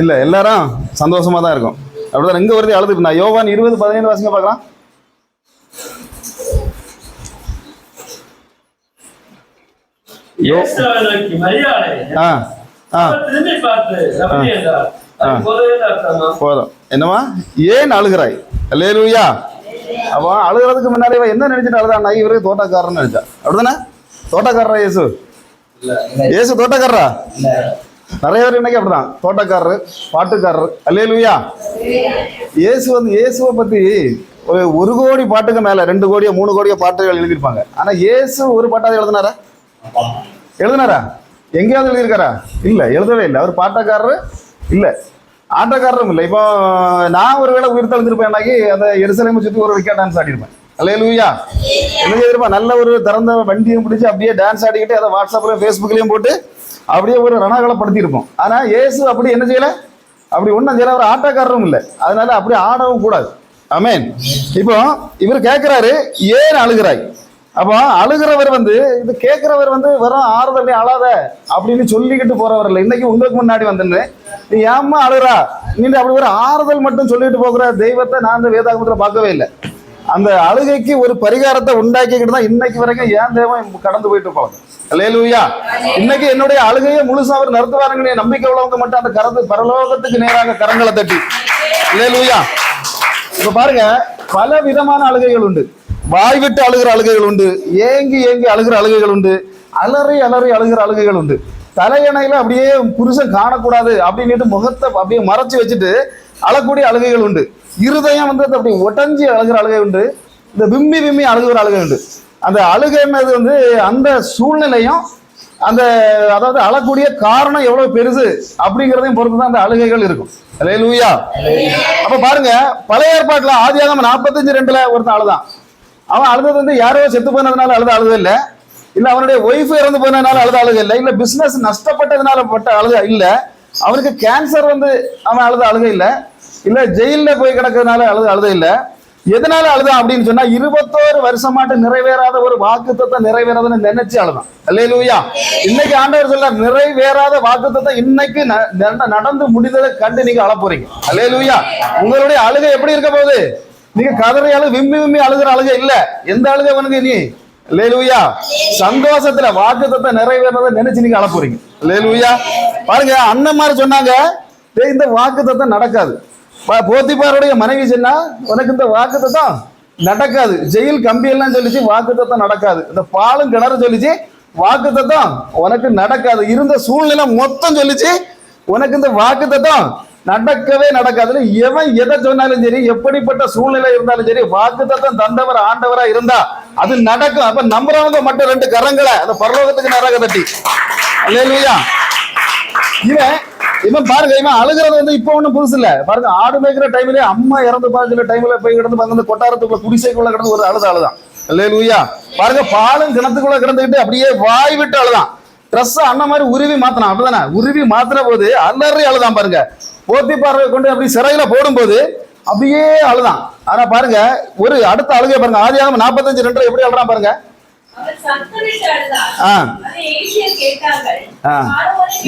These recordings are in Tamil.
இல்ல எல்லாரும் சந்தோஷமா தான் இருக்கும். அப்படிதான் எங்க வருது அழுது. நான் யோவான் இருபது பதினேழு வாசிங்க பார்க்கலாம். போதும் என்னம்மா? ஏன் அழுகிறாய்? அல்லேலூயா. அப்போ அழுகிறதுக்கு முன்னாடி என்ன நினைச்சிட்டு அழுதா இவரே தோட்டக்காரன்னு நினைச்சா அப்படிதானே? தோட்டக்காரரா இயேசு? இயேசு தோட்டக்காரரா? நிறைய பேர் இன்னைக்கு அப்படிதான். தோட்டக்காரரு பாட்டுக்காரரு. அல்லையா இயேசு வந்து இயேசுவை பற்றி ஒரு ஒரு கோடி பாட்டுக்கு மேலே ரெண்டு கோடியோ மூணு கோடியோ பாட்டுகள் எழுதியிருப்பாங்க. ஆனால் இயேசு ஒரு பாட்டாவது எழுதினாரா? எழுதினாரா? எங்கேயாவது எழுதியிருக்காரா? இல்லை எழுதவே இல்லை. அவர் பாட்டக்காரரு? இல்லை. ஆட்டக்காரரும் இல்லை. இப்போ நான் ஒரு வேளை உயிர் தழுந்திருப்பேன்னாக்கி அந்த எரிசலைமை சுற்றி ஒரு விக்கெட் டான்ஸ் ஆடிருப்பேன் அல்லேலூயா. என்ன செய்திருப்பேன் நல்ல ஒரு திறந்த வண்டியும் பிடிச்சி அப்படியே டான்ஸ் ஆடிக்கிட்டு அதை வாட்ஸ்அப்லையும் ஃபேஸ்புக்லேயும் போட்டு அப்படியே ஒரு ரணகலப்படுத்தியிருப்போம். ஆனா இயேசு அப்படி என்ன செய்யல? அப்படி ஒன்றும் செய்யல. அவர் ஆட்டக்காரரும் இல்லை. அதனால அப்படி ஆடவும் கூடாது. அமேன் இப்போ இவர் கேட்கிறாரு ஏன் அழுகிறாய்? அப்போ அழுகிறவர் வந்து இது கேட்கிறவர் வந்து வெறும் ஆறுதல் அழாத அப்படின்னு சொல்லிக்கிட்டு போறவர் இல்லை. இன்னைக்கு உங்களுக்கு முன்னாடி வந்துன்னு நீ ஏம்மா அழுகிறா? நீ அப்படி ஒரு ஆறுதல் மட்டும் சொல்லிட்டு போகிற தெய்வத்தை நான் இந்த வேதாகமத்தில் பார்க்கவே இல்லை. அந்த அழுகைக்கு ஒரு பரிகாரத்தை உண்டாக்கிக்கிட்டு தான் இன்னைக்கு வரைக்கும் ஏன் தேவன் கடந்து போயிட்டு இருப்பாங்க அல்லேலூயா இன்னைக்கு என்னுடைய அழுகையை முழுசா அவர் நடத்துவாருங்கிற நம்பிக்கை உள்ளவங்க மட்டும் அந்த கரத்து பரலோகத்துக்கு நேராக கரங்களை தட்டி. அல்லேலூயா இப்ப பாருங்க பல விதமான அழுகைகள் உண்டு. வாய் விட்டு அழுகிற அழுகைகள் உண்டு ஏங்கி ஏங்கி அழுகிற அழுகைகள் உண்டு அலறி அலறி அழுகிற அழுகைகள் உண்டு. தலையணையில அப்படியே புருஷன் காணக்கூடாது அப்படின்னுட்டு முகத்தை அப்படியே மறைச்சு வச்சுட்டு அழக்கூடிய அழுகைகள் உண்டு. இருதயம் வந்து அப்படி ஒட்டஞ்சி அழுகிற அழுகை உண்டு. இந்த விம்மி விம்மி அழுகுற அழுகை உண்டு. அந்த அழுகைங்கிறது வந்து அந்த சூழ்நிலையும் அந்த அதாவது அழக்கூடிய காரணம் எவ்வளவு பெருசு அப்படிங்கிறதையும் பொறுத்து தான் அந்த அழுகைகள் இருக்கும். லூயா அப்ப பாருங்க பழைய ஏற்பாட்டுல ஆதியாகம நாற்பத்தஞ்சு ரெண்டுல ஒருத்தன் அழுதான். அவன் அழுதது வந்து யாரோ செத்து போனதுனால அழுத அழுத இல்ல. இல்ல அவனுடைய ஒய்ஃப் இறந்து போனதுனால அழுத அழுக இல்ல. இல்ல பிசினஸ் நஷ்டப்பட்டதுனால பட்ட அழுத இல்லை. அவனுக்கு கேன்சர் வந்து அவன் அழுத அழுக இல்ல. இல்ல ஜெயிலில் போய் கிடக்கிறதுனால அழுத அழுத இல்ல. எதனால அழுதான் அப்படின்னு சொன்னா இருபத்தோரு வருஷமாட்டு நிறைவேறாத ஒரு வாக்குத்தத்தை நிறைவேறாதுன்னு நினைச்சு அழுதான். அல்லேலூயா. இன்னைக்கு ஆண்டவர் சொல்ல நிறைவேறாத வாக்குத்தத்தை இன்னைக்கு ந- நடந்து முடிந்ததை கண்டு நீங்க அழ போறீங்க. அல்லேலூயா. உங்களுடைய அழுகை எப்படி இருக்க போகுது? நீங்க கதறி அழு விம்மி விம்மி அழுகிற அழுகை இல்ல. எந்த அழுகை உனக்கு நீ? லேலுயா சந்தோஷத்துல வாக்குத்தத்தை நிறைவேறதை நினைச்சு நீங்க அழ போறீங்க. லேலுயா பாருங்க அண்ணன் மாதிரி சொன்னாங்க "டேய், இந்த வாக்குத்தத்தம் நடக்காது. போத்திப்பாருடைய மனைவி சொன்னா உனக்கு இந்த வாக்குத்தத்தம் நடக்காது. ஜெயில் கம்பி எல்லாம் சொல்லிச்சு வாக்குத்தத்தம் நடக்காது. இந்த பாலும் கிணறு சொல்லிச்சு வாக்குத்தத்தம் உனக்கு நடக்காது. இருந்த சூழ்நிலை மொத்தம் சொல்லிச்சு உனக்கு இந்த வாக்குத்தத்தம் நடக்கவே நடக்காதுல. எவன் எதை சொன்னாலும் சரி எப்படிப்பட்ட சூழ்நிலை இருந்தாலும் சரி வாக்குத்தத்தம் தந்தவர் ஆண்டவரா இருந்தா அது நடக்கும். அப்ப நம்புறவங்க மட்டும் ரெண்டு கரங்களை அந்த பரலோகத்துக்கு நரக தட்டி. இல்லையா இவன் இவன் பாருங்க இவன் அழுகிறது வந்து இப்போ ஒண்ணும் புதுசு இல்ல. பாருங்க ஆடு மேய்க்கிற டைம்லயே அம்மா இறந்து பாருங்க டைம்ல போய் கிடந்து பாருங்க கொட்டாரத்துக்குள்ள குடிசைக்குள்ள கிடந்து ஒரு அழுத அழுதான். அல்லேலூயா. பாருங்க பாலும் கிணத்துக்குள்ள கிடந்துக்கிட்டு அப்படியே வாய் விட்டு அழுதான். ட்ரெஸ் அண்ணன் மாதிரி உருவி மாத்தினான். அப்படிதானே? உருவி மாத்தின போது அலறி அழுதான் பாருங்க. போத்தி பார்வை கொண்டு அப்படி சிறையில போடும்போது அப்படியே அழுதான். ஆனா பாருங்க ஒரு அடுத்த அழுகை பாருங்க. ஆதியாகமம் நாற்பத்தஞ்சு ரெண்டுல எப்படி அழுறான் பாருங்க.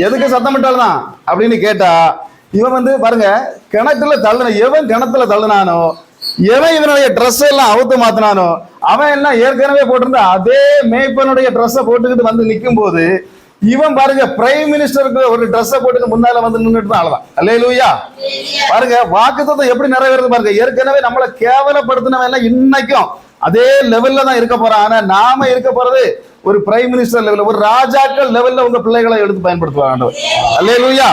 எதுக்கு சத்தம் தான் அப்படின்னு கேட்டா இவன் வந்து பாருங்க கிணத்துல தள்ளுன எவன் கிணத்துல தள்ளுனானோ எவன் இவனுடைய ட்ரெஸ் எல்லாம் அவுத்து மாத்தினானோ அவன் எல்லாம் ஏற்கனவே போட்டிருந்த அதே மேய்ப்பனுடைய ட்ரெஸ்ஸை போட்டுக்கிட்டு வந்து நிற்கும் போது இவன் பாருங்க பிரைம் மினிஸ்டருக்கு ஒரு ட்ரெஸ்ஸை போட்டு முன்னால வந்து நின்றுட்டு தான் அல்லே லூயா பாருங்க வாக்குத்தத்தம் எப்படி நிறைவேறது பாருங்க. ஏற்கனவே நம்மளை கேவலப்படுத்தினவன் எல்லாம் இன்னைக்கும் அதே லெவல்ல தான் இருக்க போறான். ஆனா நாம இருக்க போறது ஒரு பிரைம் மினிஸ்டர் லெவல்ல ஒரு ராஜாக்கள் லெவல்ல உங்க பிள்ளைகளை எடுத்து பயன்படுத்துவாங்க அல்லேலூயா.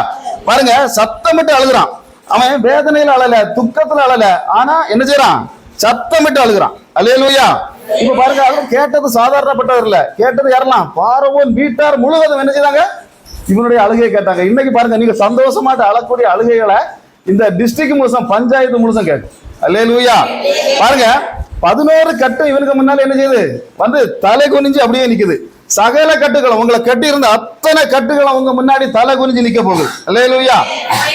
பாருங்க சத்தமிட்டு அழுகுறான். அவன் வேதனையில அழல துக்கத்துல அழல. ஆனா என்ன செய்யறான்? சத்தமிட்டு அழுகுறான். லூயா இப்ப பாருங்க அவர் கேட்டது சாதாரணப்பட்டவர் இல்ல. கேட்டது யாரெல்லாம்? பாரவோன் வீட்டார் முழுவதும் என்ன செய்தாங்க? இவனுடைய அழுகையை கேட்டாங்க. இன்னைக்கு பாருங்க நீங்க சந்தோஷமாட்டு அழக்கூடிய அழுகைகளை இந்த டிஸ்ட்ரிக்ட் முழுசம் பஞ்சாயத்து முழுசம் கேட்கும். அல்லேலூயா. பாருங்க பதினோரு கட்டு இவனுக்கு முன்னால என்ன செய்யுது? வந்து தலை குனிஞ்சு அப்படியே நிக்குது. சகல கட்டுகளும் உங்களை கட்டி இருந்த அத்தனை கட்டுகளும் உங்க முன்னாடி தலை குனிஞ்சு நிக்க போகுது. அல்லேலூயா.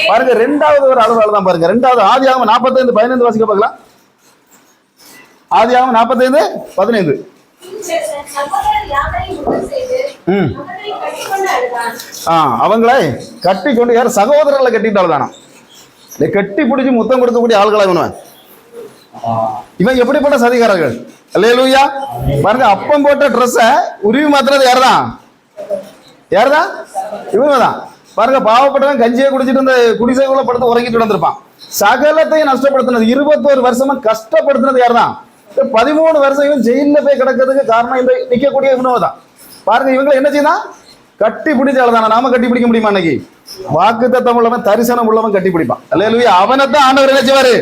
பாருங்க ரெண்டாவது ஒரு அளவு தான் பாருங்க. ரெண்டாவது ஆதி ஆகும் நாற்பத்தைந்து பதினைந்து வாசிக்க பார்க்கலாம் ஆதி ஆகும் நாற்பத்தைந்து பதினைந்து சகோதரர் யாவரையும் உண்டு செய்து ம். அவர்களை கட்டிக்கொண்டு நாற்பத்தைந்து பதினைந்து. அவங்களை கட்டி கொண்டு யார் சகோதரர்களை கட்டிட்டு தானா கட்டி பிடிச்சி முத்தம் கொடுக்கக்கூடிய ஆள்களை இவனுவன் இவன் எப்படிப்பட்ட சதிகாரர்கள்? அல்லேலூயா. பாருங்க அப்பம் போட்ட ட்ரெஸ்ஸை உருவி மாத்துறது யார் தான் இவங்க தான் பாருங்க பாவப்பட்டவன் கஞ்சியை குடிச்சிட்டு இந்த குடிசைக்குள்ள படுத்து உறங்கிட்டு வந்திருப்பான் சகலத்தையும் நஷ்டப்படுத்தினது இருபத்தோரு வருஷமா கஷ்டப்படுத்தினது யார்தான்? தான் பதிமூணு வருஷம் இவன் ஜெயில போய் கிடக்கிறதுக்கு காரணம் இந்த நிக்கக்கூடிய இவனோ தான். பாருங்க இவங்களை என்ன செய்யலாம் கட்டி பிடிச்ச ஆளுதானா நாம கட்டி பிடிக்க முடியுமா அன்னைக்கு? வாக்கு தத்தம் உள்ளவன் தரிசனம் உள்ளவன் கட்டி பிடிப்பான். அல்லேலூயா. அவனைத்தான் ஆண்டவர் என்ன செய்வாரு?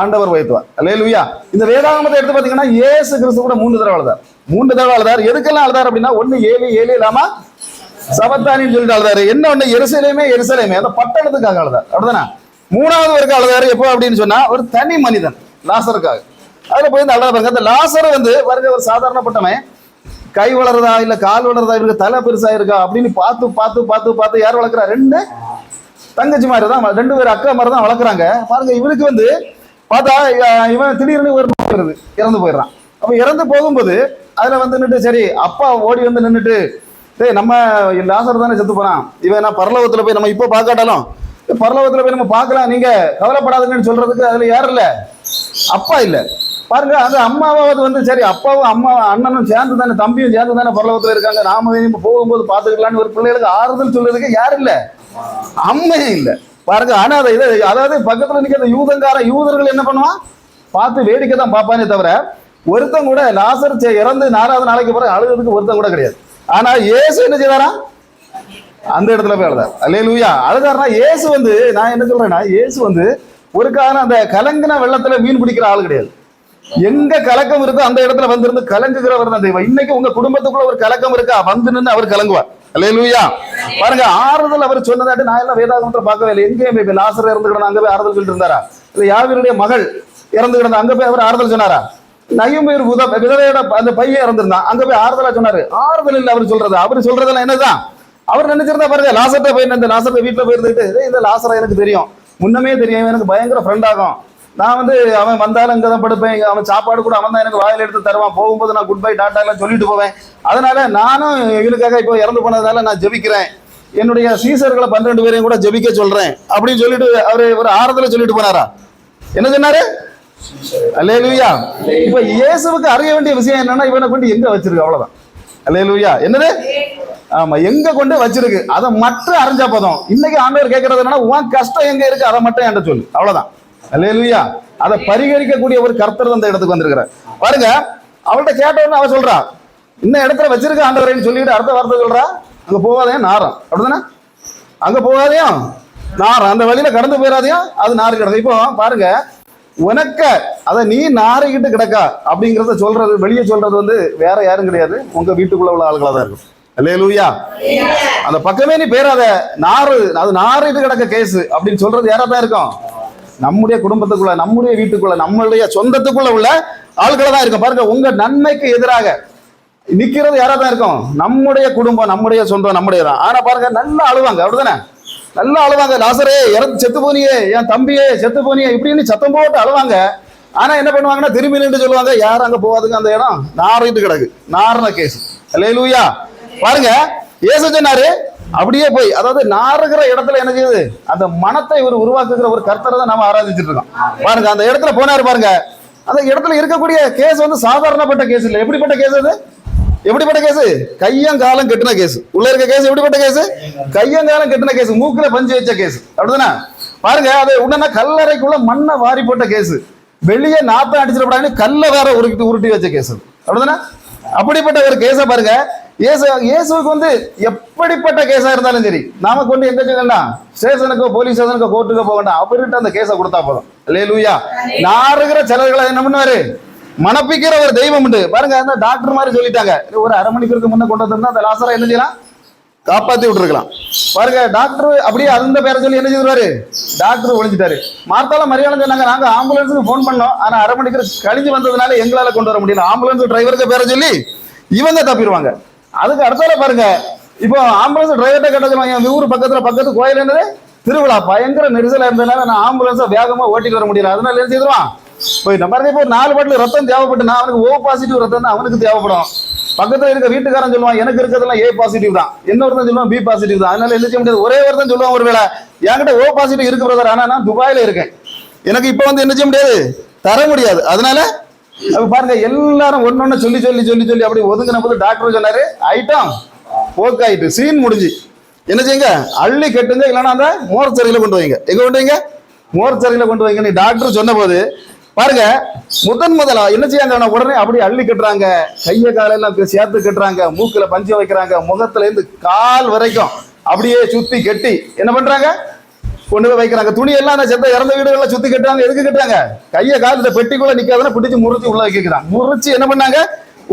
ஆண்டவர் வைத்துவார் அல்லேலூயா. இந்த வேதாகமத்தை எடுத்து பாத்தீங்கன்னா ஏசு கிறிஸ்து கூட மூன்று தடவை அழுதார். மூன்று தடவை அழுதார். எதுக்கெல்லாம் அழுதார் அப்படின்னா ஒண்ணு ஏழு ஏழு இல்லாம சபத்தானின்னு சொல்லிட்டு அழுதாரு. என்ன ஒண்ணு? எருசலேமே எருசலேமே. அந்த பட்டணத்துக்காக அழுதார். அப்படிதானே மூணாவது வரைக்கும் அழுதாரு. எப்போ அப்படின்னு சொன்னா ஒரு தனி மனிதன் லாசருக்காக. அதுல போய் இந்த அழகா பாருங்க. அந்த லாசர் வந்து பாருங்க ஒரு சாதாரணப்பட்டவன் கை வளருதா இல்ல கால் வளருதா இவருக்கு தலை பெருசா இருக்கா அப்படின்னு பார்த்து பார்த்து பார்த்து பார்த்து யார் வளர்க்குறா? ரெண்டு தங்கச்சி மாதிரி தான் ரெண்டு பேர் அக்கா மாதிரி தான் வளர்க்குறாங்க. பாருங்க இவருக்கு வந்து பார்த்தா இவன் திடீர்னு ஒரு வருது. இறந்து போயிடுறான். அப்போ இறந்து போகும்போது அதுல வந்து நின்றுட்டு சரி அப்பா ஓடி வந்து நின்னுட்டு டேய் நம்ம லாசர் தானே செத்து போனான் இவன் நான் பரலோகத்தில் போய் நம்ம இப்போ பார்க்காட்டாலும் பரலோகத்தில் போய் நம்ம பார்க்கலாம். நீங்க கவலைப்படாதுங்கன்னு சொல்றதுக்கு அதுல யாரும் இல்ல. அப்பா இல்லை. பாருங்க அந்த அம்மாவாவது வந்து சரி அப்பாவும் அம்மா அண்ணனும் சேர்ந்து தானே தம்பியும் சேர்ந்து தானே பரலோகத்தில் இருக்காங்க. நாம போகும்போது பார்த்துக்கலான்னு ஒரு பிள்ளைகளுக்கு ஆறுதல் சொல்றதுக்கு யாரும் இல்லை. அம்மையே இல்லை. பாருங்க ஆனா அதை இதை அதாவது பக்கத்தில் நிற்கிற யூதங்கார யூதர்கள் என்ன பண்ணுவான்? பார்த்து வேடிக்கை தான் பார்ப்பானே தவிர ஒருத்தன் கூட லாசர் இறந்து நாலாவது நாளைக்கு பிறகு அழுகிறதுக்கு ஒருத்தன் கூட கிடையாது. ஆனா ஏசு என்ன செய்தாரா? அந்த இடத்துல போய் அழுதார். அல்லே லூயா அழுதாருனா ஏசு வந்து நான் என்ன சொல்றேன்னா ஏசு வந்து ஒரு காரணம் அந்த கலங்கின வெள்ளத்துல மீன் பிடிக்கிற ஆள் கிடையாது. எங்க கலக்கம் இருக்கோ அந்த இடத்துல வந்திருந்து கலங்குகிறவர் தான் தெய்வம். இன்னைக்கு உங்க குடும்பத்துக்குள்ள ஒரு கலக்கம் இருக்கா? வந்து நின்று அவர் கலங்குவார். அல்லேலூயா. பாருங்க ஆறுதல் அவர் சொன்னதாட்டு நான் எல்லாம் வேதாகமத்தில் பார்க்கவே இல்லை. எங்கேயும் போய் லாசர் இறந்து கிடந்த அங்க போய் ஆறுதல் சொல்லிட்டு இருந்தாரா? இல்ல யாவருடைய மகள் இறந்து கிடந்த அங்க போய் அவர் ஆறுதல் சொன்னாரா? நயும் பேர் உத விதவையோட அந்த பையன் இறந்திருந்தான் அங்க போய் ஆறுதலா சொன்னாரு. ஆறுதல் இல்ல அவர் சொல்றது. அவர் சொல்றதெல்லாம் என்னதான்? அவர் நினைச்சிருந்தா பாருங்க லாசர்ட்ட போய் இந்த லாசர்ட்ட வீட்டுல போயிருந்துட்டு இந்த லாசரா எனக்கு தெரியும். முன்னமே தெரியும். எனக்கு பயங்கர ஃப்ரெண்ட் ஆகும். நான் வந்து அவன் வந்தாலும் இங்கே தான் படுப்பேன். அவன் சாப்பாடு கூட அவன் தான் எனக்கு வாயில் எடுத்து தருவான். போகும்போது நான் குட் பை டாட்டா எல்லாம் சொல்லிட்டு போவேன். அதனால நானும் இவனுக்காக இப்போ இறந்து போனதால நான் ஜெபிக்கிறேன். என்னுடைய சீசர்களை பன்னிரெண்டு பேரையும் கூட ஜெபிக்க சொல்றேன். அப்படின்னு சொல்லிட்டு அவர் ஒரு ஆறுதலை சொல்லிட்டு போனாரா? என்ன சொன்னாரு? அல்லேலூயா. இப்ப இயேசுவுக்கு அறிய வேண்டிய விஷயம் என்னன்னா இவனை கொண்டு எங்க வச்சிருக்கு? அவ்வளவுதான். அல்லேலூயா. என்னது? ஆமா எங்க கொண்டு வச்சிருக்கு? அதை மட்டும் அறிஞ்சா போதும். இன்னைக்கு ஆண்டவர் கேட்கறது என்னன்னா உன் கஷ்டம் எங்க இருக்கு? அதை மட்டும் என்கிட்ட சொல்லு. அவ்வளவுதான். அல்லேலூயா. அதை பரிகரிக்கக்கூடிய ஒரு கர்த்தர் அந்த இடத்துக்கு வந்திருக்கிறார். பாருங்க அவள்கிட்ட கேட்டவொன்னு அவ சொல்றா இந்த இடத்துல வச்சிருக்க ஆண்டவரேன்னு சொல்லிட்டு அடுத்த வார்த்தை சொல்றா? அங்க போகாதே நாரம். அப்படிதானே? அங்க போகாதையும் நாரம். அந்த வழியில கடந்து போயிடாதையும் அது நாறு கிடக்கு. இப்போ பாருங்க உனக்க அதை நீ நாறிக்கிட்டு கிடக்கா? அப்படிங்கிறத சொல்றது வெளியே சொல்றது வந்து வேற யாரும் கிடையாது. உங்க வீட்டுக்குள்ள உள்ள ஆளுகளா தான் இருக்கும். அல்லேலூயா. அந்த பக்கமே நீ பேராத. நாறு அது நாறிட்டு கிடக்க கேஸ் அப்படின்னு சொல்றது யாரா தான் இருக்கும்? நம்முடைய குடும்பத்துக்குள்ள நம்முடைய வீட்டுக்குள்ள நம்மளுடைய சொந்தத்துக்குள்ள உள்ள ஆட்களை தான் இருக்கும். பாருங்க உங்க நன்மைக்கு எதிராக நிக்கிறது யாரா தான் இருக்கும்? நம்முடைய குடும்பம் நம்முடைய சொந்தம் நம்முடைய தான் ஆனா பாருங்க நல்லா அழுவாங்க. அப்படிதானே? நல்லா அழுவாங்க. லாசரே இறந்து செத்து போனியே என் தம்பியே செத்து போனியே இப்படின்னு சத்தம் போட்டு அழுவாங்க. ஆனா என்ன பண்ணுவாங்கன்னா திரும்பி நின்று சொல்லுவாங்க யாரும் அங்க போவாதுங்க அந்த இடம்? நாரிட்டு கிடக்கு. நார்ன கேஸ் அல்லேலூயா. பாருங்க ஏசு சொன்னாரு அப்படியே போய் அதாவது நாறுகிற இடத்துல என்ன செய்யுது? அந்த மனத்தை இவர் உருவாக்குகிற ஒரு கர்த்தரை தான் நம்ம ஆராதிச்சிட்டு இருக்கோம். பாருங்க அந்த இடத்துல போனாரு பாருங்க. அந்த இடத்துல இருக்கக்கூடிய கேஸ் வந்து சாதாரணப்பட்ட கேஸ் இல்லை. எப்படிப்பட்ட கேஸ் அது? எப்படிப்பட்ட கேஸ்? கையங்காலம் கெட்டின கேஸ். உள்ள இருக்க கேஸ் எப்படிப்பட்ட கேஸ்? கையங்காலம் கெட்டின கேஸ். மூக்குல பஞ்சு வச்ச கேஸ். அப்படிதானே? பாருங்க அது உடனே கல்லறைக்குள்ள மண்ணை வாரி போட்ட கேஸ். வெளியே நாத்தம் அடிச்சிடப்படாதுன்னு கல்லை வேற உருட்டி உருட்டி வச்ச கேஸ் அது. அப்படிதானே? அப்படிப்பட்ட ஒரு கேஸை பாருங்க இயேசு இயேசுவுக்கு வந்து எப்படிப்பட்ட கேஸா இருந்தாலும் சரி நாம கொண்டு எங்க சொல்லலாம் ஸ்டேஷனுக்கோ போலீஸ் ஸ்டேஷனுக்கோ கோர்ட்டுக்கோ போக வேண்டாம். அவர்கிட்ட அந்த கேஸை கொடுத்தா போதும். அல்லேலூயா நாறுகிற சிலர்களை என்ன பண்ணுவாரு? மணப்பிக்கிற ஒரு தெய்வம் உண்டு. பாருங்க அந்த டாக்டர் மாதிரி சொல்லிட்டாங்க. ஒரு அரை மணிக்கு முன்ன கொண்டு வந்திருந்தா அந்த லாசரை என்ன செய்யலாம்? காப்பாத்தி விட்டுருக்கலாம். பாருங்க டாக்டர் அப்படியே அந்த பேரை சொல்லி என்ன செய்வாரு டாக்டர் ஒழிஞ்சிட்டாரு. மார்த்தால மரியாதை சொன்னாங்க. நாங்க ஆம்புலன்ஸுக்கு ஃபோன் பண்ணோம். ஆனா அரை மணிக்கு கழிஞ்சு வந்ததுனால எங்களால கொண்டு வர முடியல. ஆம்புலன்ஸ் டிரைவருக்கு பேரை சொல்லி இவங்க தப்பிடுவாங்க. அதுக்கு அடுத்தால பாருங்க. இப்போ ஆம்புலன்ஸ் டிரைவர்கிட்ட கேட்ட சொல்லுவாங்க என் ஊர் பக்கத்துல பக்கத்து கோயில் என்னது? திருவிழா. பயங்கர நெரிசலா இருந்ததுனால நான் ஆம்புலன்ஸை வேகமா ஓட்டிட்டு வர முடியல. அதனால என்ன செய்திருவான் போய் நம்ம இப்போ ஒரு நாலு பாட்டில் ரத்தம் தேவைப்பட்டு நான் அவனுக்கு ஓ பாசிட்டிவ் ரத்தம் தான் அவனுக்கு தேவைப்படும். பக்கத்துல இருக்க வீட்டுக்காரன் சொல்லுவான் எனக்கு இருக்கிறதெல்லாம் ஏ பாசிட்டிவ் தான். இன்னொருத்தன் சொல்லுவான் பி பாசிட்டிவ் தான். அதனால என்ன செய்ய முடியாது. ஒரே ஒருத்தன் சொல்லுவான் ஒருவேளை என்கிட்ட ஓ பாசிட்டிவ் இருக்கு பிரதர் ஆனா நான் துபாயில இருக்கேன். எனக்கு இப்போ வந்து என்ன செய்ய முடியாது? தர முடியாது. அதனால அப்ப பாருங்க எல்லாரும் ஒன்னொன்னு சொல்லி சொல்லி சொல்லி சொல்லி அப்படி ஒதுங்கின போது டாக்டர் சொன்னாரு ஐட்டம் போக்காயிட்டு சீன் முடிஞ்சு. என்ன செய்யுங்க? அள்ளி கட்டுங்க இல்லைன்னா அந்த மோர்ச்சரியில கொண்டு வைங்க. எங்க கொண்டு வைங்க? மோர்ச்சரியில கொண்டு வைங்க நீ டாக்டர் சொன்ன போது பாருங்க முதன் முதலா என்ன செய்யாங்க உடனே அப்படி அள்ளி கட்டுறாங்க. கைய காலெல்லாம் சேர்த்து கட்டுறாங்க. மூக்குல பஞ்சு வைக்கிறாங்க. முகத்துல இருந்து கால் வரைக்கும் அப்படியே சுத்தி கட்டி என்ன பண்றாங்க? கொண்டு போய் வைக்கிறாங்க. துணி எல்லாம் அந்த செத்த இறந்த வீடுகள்ல சுத்தி கட்டுறாங்க எதுக்கு கட்டுறாங்க கையை காலத்துல பெட்டிக்குள்ள நிக்காதுன்னா பிடிச்சு முறிச்சு உள்ள வைக்கிறாங்க. முறிச்சு என்ன பண்ணாங்க?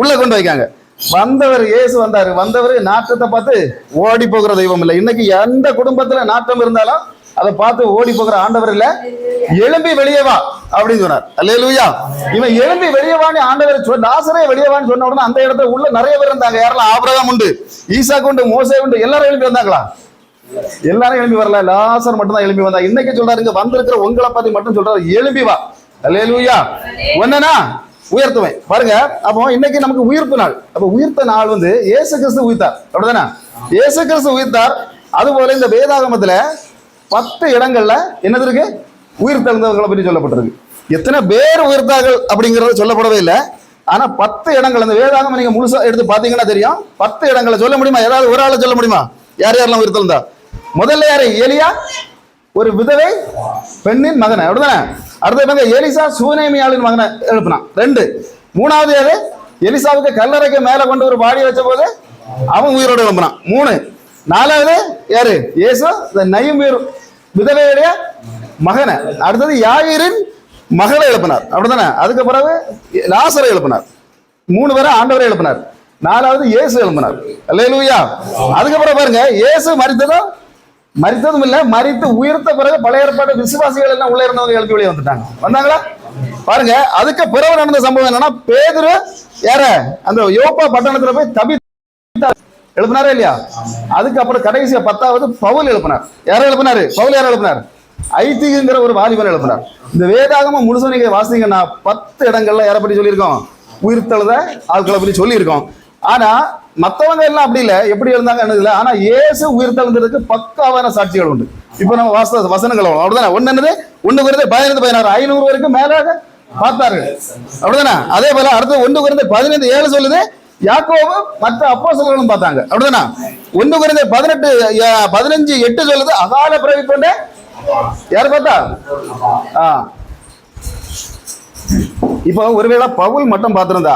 உள்ள கொண்டு வைக்காங்க. வந்தவர் இயேசு வந்தாரு. வந்தவர் நாட்டத்தை பார்த்து ஓடி போகிற தெய்வம் இல்லை. இன்னைக்கு எந்த குடும்பத்துல நாட்டம் இருந்தாலும் அதை பார்த்து ஓடி போகிற ஆண்டவர் இல்ல. எழும்பி வெளியே வா அப்படின்னு சொன்னார். அல்லேலூயா. இவன் எழும்பி வெளியே வான்னு ஆண்டவர் சொன்ன நாசரே வெளியவான்னு சொன்ன உடனே அந்த இடத்துல உள்ள நிறைய பேர் இருந்தாங்க. யாரெல்லாம்? ஆபிரகாம் உண்டு ஈசாக்கு உண்டு மோசே உண்டு எல்லாரும் எழுப்பி வந்தாங்களா? எல்லாரும் எழுப்பி வரல. லாசர் மட்டும் தான் எழுப்பி வந்தா இன்னைக்கு சொல்றாருங்க வந்திருக்கிற உங்களை பத்தி மட்டும் சொல்றாரு. எழுப்பி வா. அல்லேலூயா ஒன்னா உயர்த்துவேன். பாருங்க அப்போ இன்னைக்கு நமக்கு உயிர்ப்பு நாள். அப்ப உயிர்த்த நாள் வந்து ஏசு கிறிஸ்து உயிர்த்தார். அப்படிதானே இயேசு கிறிஸ்து உயிர்த்தார். அதுபோல இந்த வேதாகமத்துல பத்து இடங்கள்ல என்னது இருக்கு? உயிர் தெழுந்தவர்களை பற்றி சொல்லப்பட்டிருக்கு. எத்தனை பேர் உயிர்த்தார்கள் அப்படிங்கறது சொல்லப்படவே இல்லை. ஆனா பத்து இடங்கள் அந்த வேதாகமம் நீங்க முழுசா எடுத்து பாத்தீங்கன்னா தெரியும். பத்து இடங்களை சொல்ல முடியுமா? ஏதாவது ஒரு ஆளை சொல்ல முடியுமா? யார் யாரெல்லாம் உயிர் தெழுந்தா முதல்ல யாரு? ஏலியா? ஒரு விதவை பெண்ணின் மகனை. அப்படிதானே அடுத்த பாருங்க எலிசா சூனேமியாளின் மகனை எழுப்பினான் ரெண்டு. மூணாவது யாரு? எலிசாவுக்கு கல்லறைக்கு மேல கொண்டு ஒரு பாடி வச்ச போது அவன் உயிரோடு எழுப்பினான் மூணு. நாலாவது யாரு? இயேசு இந்த நைம்பீர் விதவையுடைய மகனை. அடுத்தது யாயிரின் மகளை எழுப்பினார். அப்படிதானே அதுக்கு பிறகு லாசரை எழுப்பினார். மூணு பேரை ஆண்டவரை எழுப்பினார். நாலாவது இயேசு எழுப்பினார். அல்லேலூயா. அதுக்கப்புறம் பாருங்க இயேசு மறித்ததும் மறித்ததும் இல்ல மறித்து உயிர்த்த பிறகு பழைய ஏற்பாடு விசுவாசிகள் எல்லாம் உள்ள இருந்தவங்க எழுப்பி வெளியே வந்துட்டாங்க. வந்தாங்களா? பாருங்க அதுக்கு பிறகு நடந்த சம்பவம் என்னன்னா பேதுரு யார? அந்த யோப்பா பட்டணத்துல போய் தபி எழுப்பினாரா இல்லையா? அதுக்கப்புறம் கடைசியா பத்தாவது பவுல் எழுப்பினார். யாரை எழுப்பினாரு? பவுல் யாரை எழுப்பினார்? ஐத்திகங்கிற ஒரு வாலிபர் எழுப்பினார். இந்த வேதாகம முழுசும் நீங்க வாசிங்கன்னா பத்து இடங்கள்ல யாரை பற்றி சொல்லியிருக்கோம்? உயிர்த்தெழுத ஆட்களை பற்றி சொல்லியிருக்கோம். ஆனா மத்தவங்க எல்லாம் அப்படி இல்லை. எப்படி இருந்தாங்க இல்லை. ஆனா இயேசு உயிர்த்தெழுந்ததுக்கு பக்காவான சாட்சிகள் உண்டு. இப்போ நம்ம வாச வசனங்கள் அப்படிதானே? ஒன்னு என்னது? ஒன்று குறைந்து பதினைந்து பதினாறு. ஐநூறு வரைக்கும் மேலாக பார்த்தார்கள். அப்படிதானே? அதே போல அடுத்து ஒன்று குறைந்து பதினைந்து ஏழு சொல்லுது. யாக்கோவும் மற்ற அப்போஸ்தலர்களும் பார்த்தாங்க. அப்படிதானே? ஒன்று குறைந்த பதினெட்டு பதினஞ்சு எட்டு சொல்லுது. அகால பிறவி கொண்டே யார் பார்த்தா? ஆ. இப்போ ஒருவேளை பவுல் மட்டும் பார்த்திருந்தா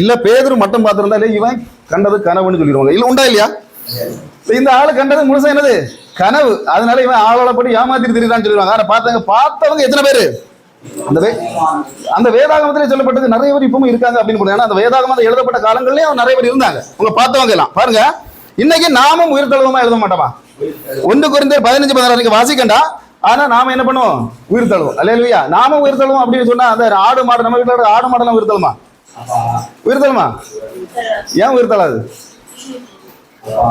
இல்ல பேதரும் மட்டும் பார்த்திருந்தா இவன் கண்டது கனவுன்னு சொல்லிடுவாங்க. இல்ல உண்டா இல்லையா? இந்த ஆளு கண்டது முழுசா என்னது? கனவு. அதனால இவன் ஆளோடப்படி ஏமாத்தி திரிதான்னு சொல்லிடுவாங்க. ஆனா பார்த்தாங்க பார்த்தவங்க எத்தனை பேரு? அந்த வே அந்த வேதாகமத்திலே சொல்லப்பட்டது நிறைய பேர் இப்பவும் இருக்காங்க அப்படின்னு போடுறாங்க. ஏன்னா அந்த வேதாகமத்தில் எழுதப்பட்ட காலங்கள்லயும் நிறைய பேர் இருந்தாங்க. உங்க பார்த்தவங்க எல்லாம். பாருங்க. இன்னைக்கு நாமும் உயிர் தழுவமா எழுத மாட்டோமா? ஒன்று குறைந்த பதினஞ்சு பதினாறு வாசிக்கண்டா? ஆனா நாம என்ன பண்ணுவோம்? உயிர் தழுவோம். அல்லையா நாமும் உயிர் தழுவோம் அப்படின்னு சொன்னா அந்த ஆடு மாடு நம்ம வீட்டில் ஆடு மாடெல்லாம் உயிர் தழுமா? உயிர்த்தலுமா ஏன் உயிர்த்தலாது தழாது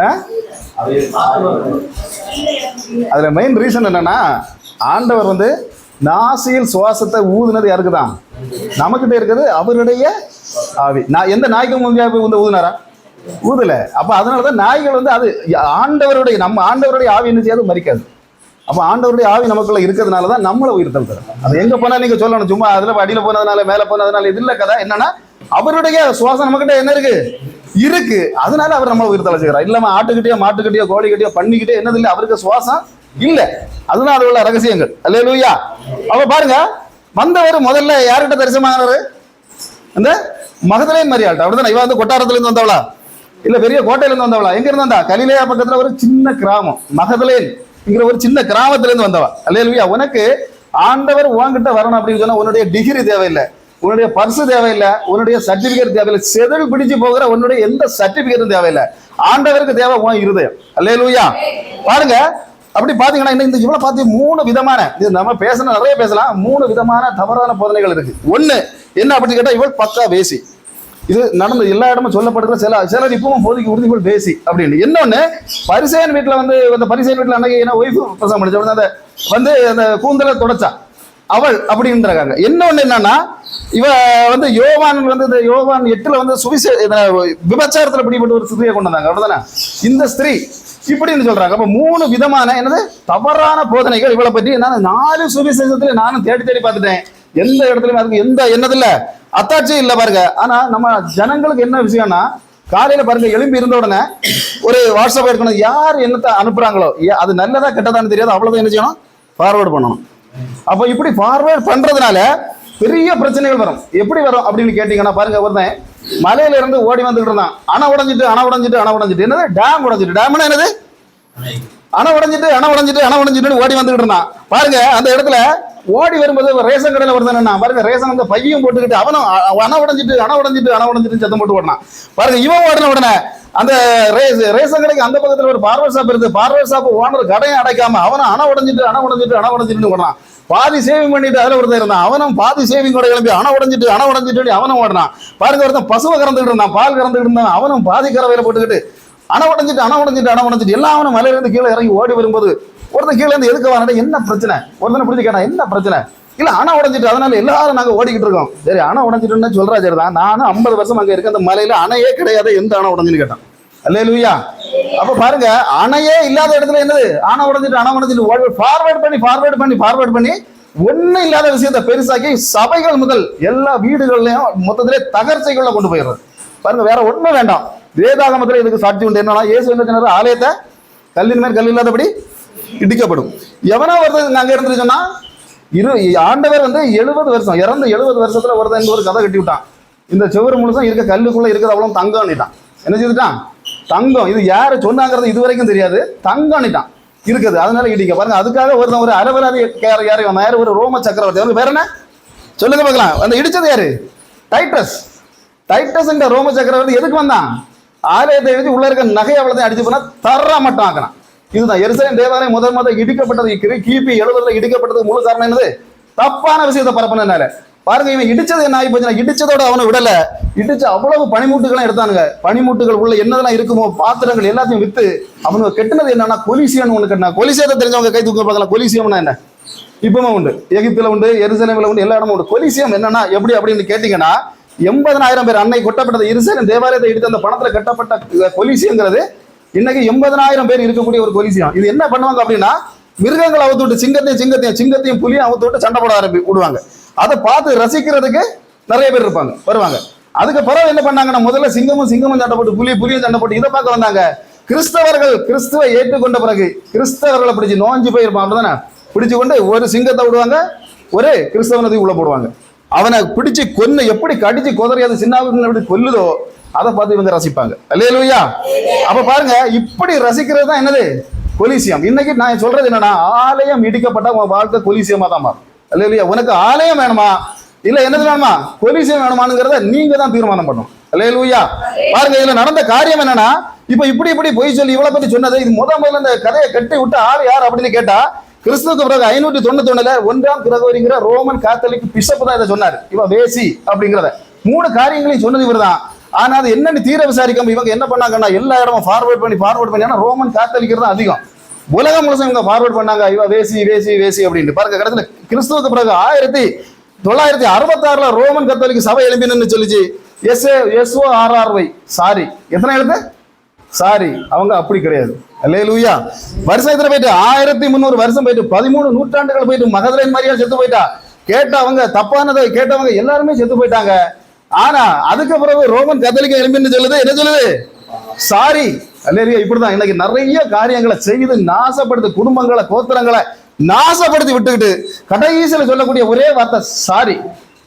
ஆ? அதுல மெயின் ரீசன் என்னன்னா ஆண்டவர் வந்து நாசியில் சுவாசத்தை ஊதுனது யாருக்கு தான் நமக்கிட்ட இருக்குது அவருடைய ஆவி. நான் எந்த நாய்க்கும் முந்தைய போய் வந்து ஊதுனாரா? ஊதல. அப்ப அதனாலதான் நாய்கள் வந்து அது ஆண்டவருடைய நம்ம ஆண்டவருடைய ஆவி என்ன செய்யாது? மறிக்காது. அப்போ ஆண்டவருடைய ஆவி நமக்குள்ள இருக்கிறதுனால தான் நம்மளை உயிர் தழுத்துறோம் அது எங்க போனா நீங்க சொல்லணும். சும்மா அதுல அடியில் போனதுனால மேல போனதுனால இது இல்லை கதை. என்னன்னா அவருடைய சுவாசம் நம்மகிட்ட என்ன இருக்கு? இருக்கு. அதனால அவர் நம்மளை உயிர் தழைச்சுக்கிறார் இல்லாம ஆட்டுக்கிட்டே மாட்டுக்கிட்டயோ கோழிக்கிட்டயோ பண்ணிக்கிட்டே என்னது இல்லை. அவருக்கு சுவாசம் இல்லை. அதுதான் அது உள்ள ரகசியங்கள். அல்ல லூயா அவ பாருங்க வந்தவர் முதல்ல யார்கிட்ட தரிசனமானாரு அந்த மகதலேன் மரியாள் அப்படிதான் இவ வந்து கொட்டாரத்துலேருந்து வந்தவளா? இல்ல பெரிய கோட்டையிலேருந்து வந்தவளா? எங்க இருந்து வந்தா? கலிலேயா பக்கத்துல ஒரு சின்ன கிராமம். மகதலேன். இங்கிற ஒரு சின்ன கிராமத்துலேருந்து வந்தவா அல்லையா உனக்கு ஆண்டவர் உன்கிட்ட வரணும் அப்படின்னு சொன்னா உன்னுடைய டிகிரி தேவையில்லை. உன்னுடைய பர்ஸ் தேவையில்லை. உன்னுடைய சர்டிபிகேட் தேவையில்லை. செதல் பிடிச்சு போகிற உன்னுடைய எந்த சர்டிபிகேட்டும் தேவையில்லை. ஆண்டவருக்கு தேவை உன் இருதயம். அல்லேலுயா. பாருங்க. அப்படி பாத்தீங்கன்னா இந்த இவ்வளவு பார்த்து மூணு விதமான இது நம்ம பேசணும் நிறைய பேசலாம். மூணு விதமான தவறான போதனைகள் இருக்கு. ஒண்ணு என்ன அப்படின்னு கேட்டா இவள் பக்கா வேசி. இது நடந்த எல்லா இடமும் சொல்லப்படுகிற சில சிலர் இப்பவும் போதிக்கு உறுதிகள் பேசி அப்படின்னு. இன்னொன்னு பரிசேன் வீட்டில் வந்து அந்த பரிசையன் வீட்டில் அன்னைக்கு என்ன ஒய்ஃபு பிரசவம் பண்ணிச்ச? அந்த வந்து அந்த கூந்தலை தொடச்சா. அவள் அப்படின்றாங்க இன்னொன்னு என்னன்னா இவ வந்து யோவான் வந்து இந்த யோவான் எட்டுல வந்து சுவிசே இந்த விபச்சாரத்துல ஒரு ஸ்திரியை கொண்டு வந்தாங்க. அவ்வளவுதானே இந்த ஸ்திரீ இப்படின்னு சொல்றாங்க. அப்ப மூணு விதமான என்னது? தவறான போதனைகள் இவளை பற்றி நான் நாலு சுவிசேஷத்துல நானும் தேடி தேடி பார்த்துட்டேன். எந்த இடத்துலயும் அதுக்கு எந்த என்னதில்ல அத்தாட்சியும் இல்லை பாருங்க. ஆனா நம்ம ஜனங்களுக்கு என்ன விஷயம்னா காலையில பாருங்க எழும்பி இருந்த உடனே ஒரு வாட்ஸ்அப் இருக்கணும் யார் என்னத்தை அனுப்புறாங்களோ அது நல்லதா கெட்டதான்னு தெரியாது. அவ்வளவுதான் என்ன செய்யணும்? ஃபார்வர்ட் பண்ணணும். அப்போ இப்படி ஃபார்வர்ட் பண்றதுனால பெரிய பிரச்சனைகள் வரும். எப்படி வரும் அப்படின்னு கேட்டீங்கன்னா பாருங்க ஒருத்தன் மலையில இருந்து ஓடி வந்துட்டு இருந்தான். அணை உடைஞ்சிட்டு அணை உடைஞ்சிட்டு அணை உடைஞ்சிட்டு. என்னது? டேம் உடைஞ்சிட்டு. டேம்னா என்னது? அணை. உடைஞ்சிட்டு அணை உடைஞ்சிட்டு அணை உடைஞ்சிட்டு ஓடி வந்துகிட்டு இருந்தான். பாருங்க அந்த இடத்துல ஓடி வரும்போது ரேஷன் கடையில் ஒருத்தன் என்ன பாருங்க ரேஷன் அந்த பையும் போட்டுக்கிட்டு அவனும் அணை உடஞ்சிட்டு அணை உடஞ்சிட்டு அணை உடஞ்சிட்டு சத்தம் போட்டு ஓடனான். பாருங்க இவன் ஓடின உடனே அந்த ரேஸ் ரேஷன் கடைக்கு அந்த பக்கத்தில் ஒரு பார்வர் ஷாப் இருக்கு. பார்வர் ஷாப் ஓனர் கடையை அடைக்காம அவனும் அணை உடஞ்சிட்டு அணை உடஞ்சிட்டு அணை உடஞ்சிட்டு ஓடனான். பாதி சேவிங் பண்ணிட்டு அதில் ஒருத்தர் இருந்தான். அவனும் பாதி சேவிங் கூட கிளம்பி அணை உடஞ்சிட்டு அணை உடஞ்சிட்டு அவனும் ஓடினான். பாருங்க ஒருத்தன் பசுவை கறந்துட்டு இருந்தான். பால் கறந்துட்டு இருந்தான். அவனும் பாதி கறவையில போட்டுக்கிட்டு அணை உடஞ்சிட்டு அணை உடைஞ்சிட்டு அணை உடஞ்சிட்டு எல்லாம் அவனும் மலையிலிருந்து கீழே இறங்கி ஓடி வரும்போது ஒருத்தன் கீழே இருந்து எதுக்கு வரணும் என்ன பிரச்சனை? ஒருத்தனை பிடிச்சி கேட்டான் என்ன பிரச்சனை? இல்ல அணை உடஞ்சிட்டு அதனால எல்லாரும் நாங்க ஓடிக்கிட்டு இருக்கோம். சரி அணை உடைஞ்சிட்டுன்னு சொல்றா சரிதான். நானும் ஐம்பது வருஷம் அங்க இருக்க அந்த மலையில அணையே கிடையாது எந்த அணை உடஞ்சுன்னு கேட்டான். அல்லேலூயா. அப்ப பாருங்க அணையே இல்லாத இடத்துல என்னது? அணை உடைஞ்சிட்டு அணை உடஞ்சிட்டு ஃபார்வேர்ட் பண்ணி ஃபார்வேர்ட் பண்ணி ஃபார்வேர்ட் பண்ணி ஒன்றும் இல்லாத விஷயத்தை பெருசாக்கி சபைகள் முதல் எல்லா வீடுகள்லையும் மொத்தத்திலே தகர்ச்சைக்குள்ள கொண்டு போயிடுறது. பாருங்க வேற ஒன்றும் வேண்டாம். வேதாகமத்தில் இதுக்கு சாட்சி உண்டு. என்னன்னா இயேசு என்ன ஆலயத்தை கல்லின் மேல் கல் இல்லாதபடி இடிக்கப்படும். எவனோ வருது அங்க இருந்துட்டு சொன்னா இரு ஆண்டவர் வந்து எழுபது வருஷம் இறந்து எழுபது வருஷத்துல ஒருத்தன் ஒரு கதை கட்டி விட்டான். இந்த சுவர் முழுசும் இருக்க கல்லுக்குள்ள இருக்கிறது அவ்வளவு தங்கம்னுட்டான் என்ன செய்துட்டான்? தங்கம். இது யாரு சொன்னாங்கிறது இது வரைக்கும் தெரியாது. தங்கம்னுட்டான் இருக்குது. அதனால இடிக்க. பாருங்க அதுக்காக ஒருத்தன் ஒரு அரவராதி யாரை வந்தான் யாரு? ஒரு ரோம சக்கரவர்த்தி. அவனுக்கு வேற என்ன? சொல்லுங்க பார்க்கலாம். அந்த இடிச்சது யாரு? டைட்டஸ் டைட்டஸ்ன்ற ரோம சக்கரவர்த்தி எதுக்கு வந்தான்? ஆலயத்தை எழுதி உள்ள இருக்க நகை அவ்வளோதான் அடிச்சு போனா தர மட்டும் ஆக்கினான் இதுதான். எருசலேம் தேவாலயம் முதல் முதல் இடிக்கப்பட்டது. கிபி எழுபதுல இடிக்கப்பட்டது. முழு காரணம் என்னது? தப்பான விஷயத்தை பரப்பினால பாருங்க இவன் இடிச்சது என்ன ஆகி போச்சுன்னா இடிச்சதோட அவனை விடல. இடிச்ச அவ்வளவு பனிமூட்டுகளும் எடுத்தானுங்க. பனிமூட்டுகள் உள்ள என்னதெல்லாம் இருக்குமோ பாத்திரங்கள் எல்லாத்தையும் வித்து அவனுக்கு கெட்டினது என்னன்னா கொலிசியம் ஒன்று கட்டினா கொலிசியத்தை தெரிஞ்சவங்க கை தூக்க பார்க்கலாம் கொலிசியம்னா என்ன? இப்பவும் உண்டு. எகிப்துல உண்டு எருசலேமில் உண்டு எல்லா இடமும் உண்டு. கொலிசியம் என்னன்னா எப்படி அப்படின்னு கேட்டீங்கன்னா எண்பதனாயிரம் பேர் அன்னை கொட்டப்பட்டது. எருசலேம் தேவாலயத்தை எடுத்து அந்த பணத்துல கட்டப்பட்ட கொலிசியங்கிறது இன்னைக்கு எண்பதனாயிரம் பேர் இருக்கக்கூடிய ஒரு கொலிசியம் இது என்ன பண்ணுவாங்க அப்படின்னா மிருகங்களை அவுத்து விட்டு சிங்கத்தையும் சிங்கத்தையும் சிங்கத்தையும் புலியும் அவுத்து விட்டு சண்டை போட ஆரம்பி விடுவாங்க. அதை பார்த்து ரசிக்கிறதுக்கு நிறைய பேர் இருப்பாங்க வருவாங்க. அதுக்கு பிறகு என்ன பண்ணாங்கன்னா முதல்ல சிங்கமும் சிங்கமும் சண்டை போட்டு புலி புலியும் சண்டை போட்டு இதை பார்க்க வந்தாங்க. கிறிஸ்தவர்கள் கிறிஸ்துவை ஏற்றுக்கொண்ட பிறகு கிறிஸ்தவர்களை பிடிச்சி நோஞ்சு போயிருப்பான் தானே பிடிச்சு கொண்டு ஒரு சிங்கத்தை விடுவாங்க ஒரு கிறிஸ்தவனத்தையும் உள்ள போடுவாங்க. அவனை பிடிச்சு கொன்று எப்படி கடிச்சு குதறி சின்ன எப்படி கொல்லுதோ அதை பார்த்து இவங்க ரசிப்பாங்க. அல்லேலூயா. அப்ப பாருங்க இப்படி ரசிக்கிறது தான் என்னது? கொலிசியம். இன்னைக்கு நான் சொல்றது என்னன்னா ஆலயம் இடிக்கப்பட்டா உன் வாழ்க்கை கொலிசியமா தான் மாறும். அல்லேலூயா. உனக்கு ஆலயம் வேணுமா? இல்ல என்னது வேணுமா? கொலிசியம் வேணுமானுங்கிறத நீங்க தான் தீர்மானம் பண்ணணும். அல்லேலூயா. பாருங்க இதுல நடந்த காரியம் என்னன்னா இப்ப இப்படி இப்படி பொய் சொல்லி இவ்வளவு பத்தி சொன்னது இது முத முதல்ல இந்த கதையை கட்டி விட்டு ஆள் யார் அப்படின்னு கேட்டா கிறிஸ்துக்கு பிறகு ஐநூற்றி தொண்ணூத்தி ஒண்ணுல ஒன்றாம் கிரகோரிங்கிற ரோமன் காத்தலிக் பிஷப் தான் இதை சொன்னார். இவன் வேசி அப்படிங்கிறத. மூணு காரியங்களையும் சொன்னது இவர்தான். ஆனா அது என்னன்னு தீர விசாரிக்காம இவங்க என்ன பண்ணாங்கன்னா எல்லா இடமும் ஃபார்வர்ட் பண்ணி ஃபார்வர்ட் பண்ணி. ஏன்னா ரோமன் கேத்தலிக்கிறது தான் அதிகம். உலகம் முழுசும் இவங்க ஃபார்வர்ட் பண்ணாங்க. இவன் வேசி வேசி வேசி அப்படின்ட்டு பாருங்க கடைசியில கிறிஸ்துவத்து பிறகு ஆயிரத்தி தொள்ளாயிரத்தி அறுபத்தாறுல ரோமன் கத்தோலிக்க சபை எழுப்பினு சொல்லிச்சு. எஸ் எஸ்ஓ ஆர்ஆர்ஒய் சாரி எத்தனை எழுத்து? சாரி அவங்க அப்படி கிடையாது. அல்லேலூயா வருஷம் எத்தனை போயிட்டு? ஆயிரத்தி முந்நூறு வருஷம் போயிட்டு பதிமூணு நூற்றாண்டுகள் போயிட்டு மகதரன் மாதிரியா செத்து போயிட்டா. கேட்டவங்க தப்பானதை கேட்டவங்க எல்லாருமே செத்து போயிட்டாங்க. ஆனா அதுக்கு பிறகு ரோமன் கத்தலிக்க எலும்பின்னு சொல்லுது. என்ன சொல்லுது? சாரி அல்லேலூயா இப்படிதான். இன்னைக்கு நிறைய காரியங்களை செய்து நாசப்படுத்து குடும்பங்களை கோத்திரங்களை நாசப்படுத்தி விட்டுக்கிட்டு கடைசியில் சொல்லக்கூடிய ஒரே வார்த்தை சாரி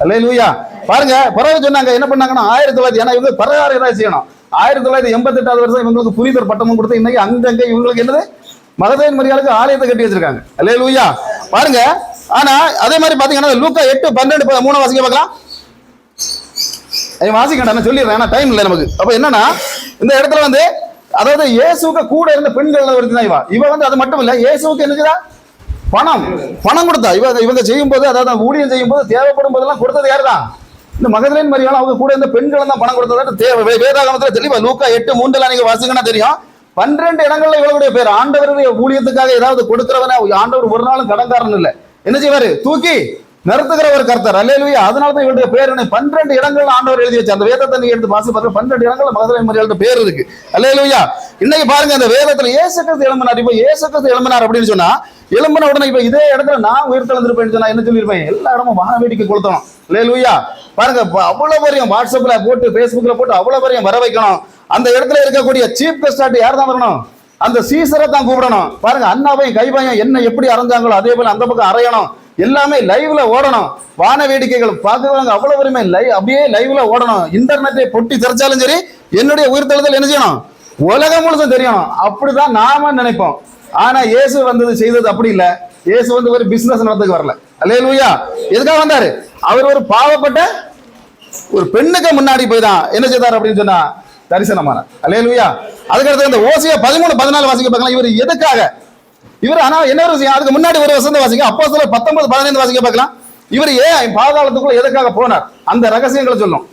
அல்லேலூயா. பாருங்க பிறகு சொன்னாங்க என்ன பண்ணாங்கன்னா ஆயிரத்தி தொள்ளாயிரத்தி ஏன்னா இவங்க பரகாரம் ஏதாவது செய்யணும். ஆயிரத்தி தொள்ளாயிரத்தி எண்பத்தெட்டாவது வருஷம் இவங்களுக்கு புரிதர் பட்டமும் கொடுத்து இன்னைக்கு அங்கங்க இவங்களுக்கு என்னது? மகதேன் மரியாளுக்கு ஆலயத்தை கட்டி வச்சிருக்காங்க. அல்லேலூயா. பாருங்க ஆனா அதே மாதிரி பாத்தீங்கன்னா லூக்கா எட்டு பன்னெண்டு மூணு வாசிக்க பார்க்கலாம். வாசிக்கண்டா நான் சொல்லிடுறேன். ஏன்னா டைம் இல்லை நமக்கு. அப்ப என்னன்னா இந்த இடத்துல வந்து அதாவது இயேசுக்கு கூட இருந்த பெண்கள் ஒருத்தி தான் இவா. இவ வந்து அது மட்டும் இல்ல இயேசுக்கு என்னச்சுதா பணம். பணம் கொடுத்தா. இவ இவங்க செய்யும் போது அதாவது ஊழியம் செய்யும் போது தேவைப்படும் போதெல்லாம் கொடுத்தது யாருதான் இந்த மகதலின் மரியாதை அவங்க கூட இருந்த பெண்கள் தான் பணம் கொடுத்ததா தேவை வே- வேதாகமத்துல தெளிவா லூக்கா எட்டு மூன்றுல நீங்க வாசிங்கன்னா தெரியும். பன்னிரண்டு இடங்கள்ல இவளுடைய பேர். ஆண்டவருடைய ஊழியத்துக்காக ஏதாவது கொடுக்கிறவன ஆண்டவர் ஒரு நாளும் கடன்காரன் இல்ல. என்ன செய்வாரு? தூக்கி நிறுத்துகிறவர் கர்த்தர். அல்லேலுயா. அதனால தான் இவருடைய பேர் என்ன? பன்னிரண்டு இடங்கள் ஆண்டவர் எழுதி வச்சு அந்த வேதத்தை நீங்க எடுத்து வாசி பார்த்து பன்னிரண்டு இடங்கள் மகதலை மரியாதை பேர் இருக்கு. அல்லேலுயா. இன்னைக்கு பாருங்க அந்த வேதத்துல இயேசு கிறிஸ்து எழும்பினார். இப்போ இயேசு கிறிஸ்து எழும்பினார் அப்படின்னு சொன்னா எழும்பின உடனே இப்போ இதே இடத்துல நான் உயிர் தெழுந்திருப்பேன்னு சொன்னா என்ன சொல்லியிருப்பேன்? எல்லா இடமும் வான வேடிக்கை கொடுத்தோம் அல்லேலுயா. பாருங்க அவ்வளவு பெரிய வாட்ஸ்அப்ல போட்டு ஃபேஸ்புக்ல போட்டு அவ்வளவு பெரிய வர வைக்கணும். அந்த இடத்துல இருக்கக்கூடிய சீஃப் கெஸ்டாட்டு யார் தான் வரணும்? அந்த சீசரை தான் கூப்பிடணும். பாருங்க அண்ணாவையும் கைபாயும் என்ன எப்படி அரைஞ்சாங்களோ அதே போல அந்த பக்கம் அரையணும். எல்லாமே லைவ்ல ஓடணும். வான வேடிக்கைகள் பார்க்குறவங்க அவ்வளவு பெருமை. லைவ் அப்படியே லைவ்ல ஓடணும். இன்டர்நெட்டை பொட்டி தெரிச்சாலும் சரி என்னுடைய உயிர்த்தெழுதல் என்ன செய்யணும்? உலகம் முழுசும் தெரியணும். அப்படிதான் நாம நினைப்போம். ஆனா இயேசு வந்தது செய்தது அப்படி இல்லை. இயேசு வந்து ஒரு பிசினஸ் நடத்துக்கு வரல. அல்லே லூயா எதுக்காக வந்தாரு? அவர் ஒரு பாவப்பட்ட ஒரு பெண்ணுக்கு முன்னாடி போய் தான் என்ன செய்தார் அப்படின்னு சொன்னா தரிசனமான அல்லேலூயா அதுக்கடுத்து இந்த ஓசியா பதிமூணு பதினாலு வாசிக்க பார்க்கலாம். இவர் எதுக்காக இவர் ஆனா என்ன விஷயம்? அதுக்கு முன்னாடி ஒரு வசந்த வாசிக்க அப்போ சில பத்தொன்பது பதினைந்து வாசிக்க பார்க்கலாம். இவர் ஏன் பாதாளத்துக்குள்ள எதுக்காக போனார்? அந்த ரகசியங்களை சொல்லும்.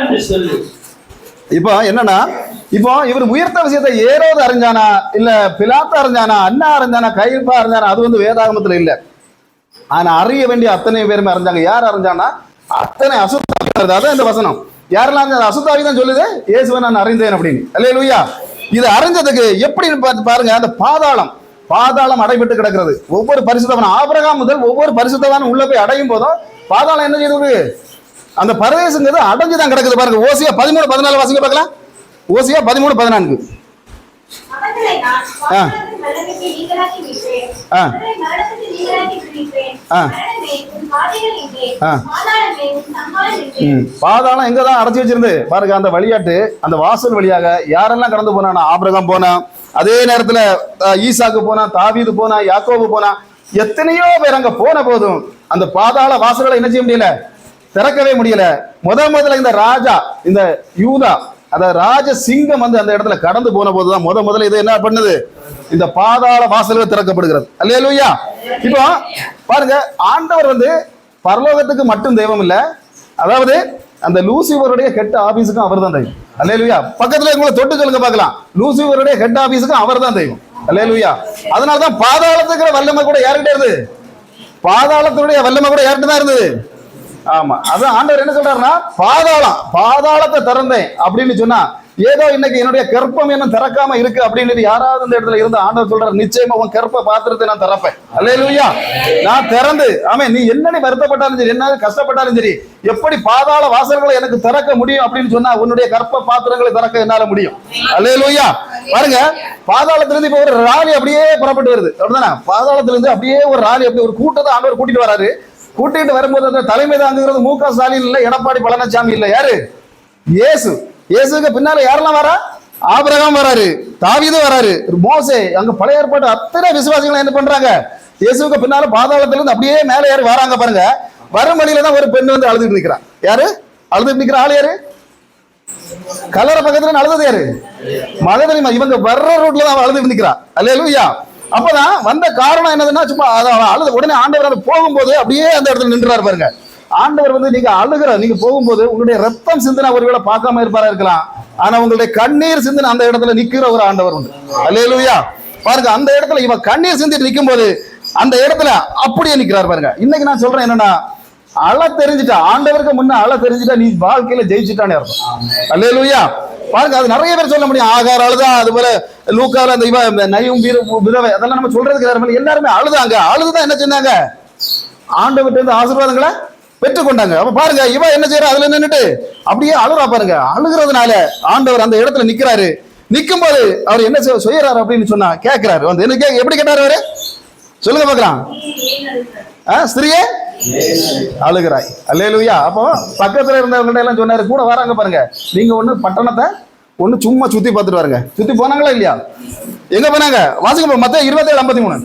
என்று சொல்லு. இப்போ என்னன்னா இப்போ இவர் உயர்த்த விஷயத்தை ஏரோது அறிஞ்சானா இல்ல பிலாத்த அறிஞ்சானா அண்ணா அறிஞ்சானா கைப்பா அறிஞ்சானா அது வந்து வேதாகமத்துல இல்ல. ஆனா அறிய வேண்டிய அத்தனை பேருமே அறிஞ்சாங்க. யார் அறிஞ்சானா அத்தனை அசுத்தாவி அதான் இந்த வசனம். யாரெல்லாம் அறிஞ்சாங்க அசுத்தாவி தான் சொல்லுது? இயேசுவை நான் அறிந்தேன் அப்படின்னு. அல்லே லூயா இது அறிஞ்சதுக்கு எப்படி பார்த்து பாருங்க அந்த பாதாளம். பாதாளம் அடைபட்டு கிடக்கிறது. ஒவ்வொரு பரிசுத்தவன் ஆபிரகாம் முதல் ஒவ்வொரு பரிசுத்தவானும் உள்ள போய் அடையும் போதும் பாதாளம் என்ன செய்யுது அந்த பரதேசங்கிறது அடைஞ்சு தான் கிடக்குது பாருங்க. ஓசியா பதிமூணு பதினாலு வாசிக்க பார்க்கலாம். ஓசியா பதிமூணு பதினான்கு. ஆ. ஆ. ஆ. பாதாளமே, எங்கே? தான் அடைச்சி வச்சிருந்து பாருங்க அந்த வழியாட்டு அந்த வாசல் வழியாக யாரெல்லாம் கடந்து போனானா ஆபிரகாம் போனான் அதே நேரத்துல ஈசாக்கு போனா தாவீது போனா யாக்கோபு போனா எத்தனையோ பேர் அங்க போன போதும் அந்த பாதாள வாசல்களை என்ன செய்ய முடியல? திறக்கவே முடியல. முத முதல்ல இந்த ராஜா இந்த யூதா அத ராஜ சிங்கம் வந்து அந்த இடத்துல கடந்து போன போது தான் முத முதல்ல இது என்ன பண்ணுது? இந்த பாதாள வாசல்கள் திறக்கப்படுகிறது. அல்லேலூயா. இப்போ பாருங்க ஆண்டவர் வந்து பரலோகத்துக்கு மட்டும் தெய்வம் இல்லை. அதாவது அந்த லூசிபருடைய ஹெட் ஆபீஸுக்கும் அவர் தான் தெய்வம். அல்லேலூயா. பக்கத்துல உங்களை தொட்டு பார்க்கலாம். லூசிபருடைய ஹெட் ஆபீஸுக்கும் அவர் தான் தெய்வம். அல்லேலூயா. அதனால தான் பாதாளத்துக்கிற வல்லமை கூட யார்கிட்ட இருந்தது பாதாளத்துடைய வல்லமை கூட யார்கிட்ட தான் இருந்தது? ஆமா. அதான் ஆண்டவர் என்ன சொல்றாருன்னா பாதாளம் பாதாளத்தை திறந்தேன் அப்படின்னு சொன்னா ஏதோ இன்னைக்கு என்னுடைய கற்பம் என்ன திறக்காம இருக்கு அப்படின்னு யாராவது இந்த இடத்துல இருந்து ஆண்டவர் சொல்றாரு நிச்சயமா உன் கற்ப பாத்திரத்தை நான் திறப்பேன். அல்லேலூயா. நான் திறந்து ஆமே நீ என்ன வருத்தப்பட்டாலும் சரி என்ன கஷ்டப்பட்டாலும் சரி எப்படி பாதாள வாசல்களை எனக்கு திறக்க முடியும் அப்படின்னு சொன்னா உன்னுடைய கற்ப பாத்திரங்களை திறக்க என்னால முடியும். அல்லேலூயா. பாருங்க பாதாளத்திலிருந்து இப்ப ஒரு ராலி அப்படியே புறப்பட்டு வருது. அப்படிதானே? பாதாளத்திலிருந்து அப்படியே ஒரு ராலி அப்படி ஒரு கூட்டத்தை ஆண்டவர் கூட்டிட்டு வராரு. கூட்டிட்டு வரும்போது அந்த தலைமை தாங்குகிறது மு க ஸ்டாலின் இல்லை எடப்பாடி பழனிசாமி இல்லை. யாரு? இயேசு. இயேசுக்கு பின்னால யாரெல்லாம் வரா? ஆபிரகாம் வராரு தாவிது வராரு மோசே. அங்க பழைய ஏற்பாடு அத்தனை விசுவாசிகள் என்ன பண்றாங்க? இயேசுக்கு பின்னால பாதாளத்துல இருந்து அப்படியே மேல ஏறி வராங்க பாருங்க. வரும் வழியில தான் ஒரு பெண் வந்து அழுதுட்டு நிக்கிறான் யாரு? அழுதுட்டு நிக்கிற ஆள் யாரு? கலர பக்கத்துல அழுதது யாரு? மழை தெரியுமா இவங்க வர்ற ரூட்ல தான் அவ அழுதுட்டு அல்ல லூயா அப்பதான் வந்த காரணம் என்னதுன்னா சும்மா அழுது உடனே ஆண்டவர் அந்த போகும்போது அப்படியே அந்த இடத்துல நின்றுறாரு பாருங்க. ஆண்டவர் வந்து நீங்க அழுகிற நீங்க போகும்போது உங்களுடைய ரத்தம் சிந்தின ஒருவேளை பார்க்காம இருப்பாரா இருக்கலாம். ஆனா உங்களுடைய கண்ணீர் சிந்தின அந்த இடத்துல நிக்கிற ஒரு ஆண்டவர் உண்டு. அல்லேலூயா பாருங்க அந்த இடத்துல இவன் கண்ணீர் சிந்திட்டு நிற்கும் போது அந்த இடத்துல அப்படியே நிக்கிறார் பாருங்க. இன்னைக்கு நான் சொல்றேன் என்னன்னா அழ தெரிஞ்சுட்டா ஆண்டவருக்கு முன்ன அழ தெரிஞ்சுட்டா நீ வாழ்க்கையில ஜெயிச்சுட்டானே அர்த்தம். அல்லேலூயா. பாருங்க அது நிறைய பேர் சொல்ல முடியும். ஆகார் அழுதா அது போல லூக்கால அந்த இவ இந்த நயும் விதவை அதெல்லாம் நம்ம சொல்றதுக்கு யாருமே எல்லாருமே அழுதாங்க. அழுதுதான் என்ன செஞ்சாங்க ஆண்டவர்கிட்ட இருந்து ஆசீர்வாதங்களை பெற்றுக்கொண்டாங்க அப்ப பாருங்க இவ என்ன செய்யறா அதுல நின்னுட்டு அப்படியே அழுறா பாருங்க. அழுகிறதுனால ஆண்டவர் அந்த இடத்துல நிக்கிறாரு. நிக்கும் போது அவர் என்ன செய்யறாரு அப்படின்னு சொன்னா கேட்கிறாரு வந்து என்ன கே- எப்படி கேட்டாரு அவரு? சொல்லுங்க பாக்கலாம் ஸ்திரியே? அழுகிறாய். அல்லேலுயா. அப்போ பக்கத்தில் இருந்தவங்கள்ட்ட எல்லாம் சொன்னாரு கூட வராங்க பாருங்க. நீங்க ஒன்று பட்டணத்தை ஒன்று சும்மா சுற்றி பார்த்துட்டு வாருங்க. சுற்றி போனாங்களா இல்லையா? எங்க போனாங்க? வாசிக்க மற்ற இருபத்தேழு ஐம்பத்தி மூணு.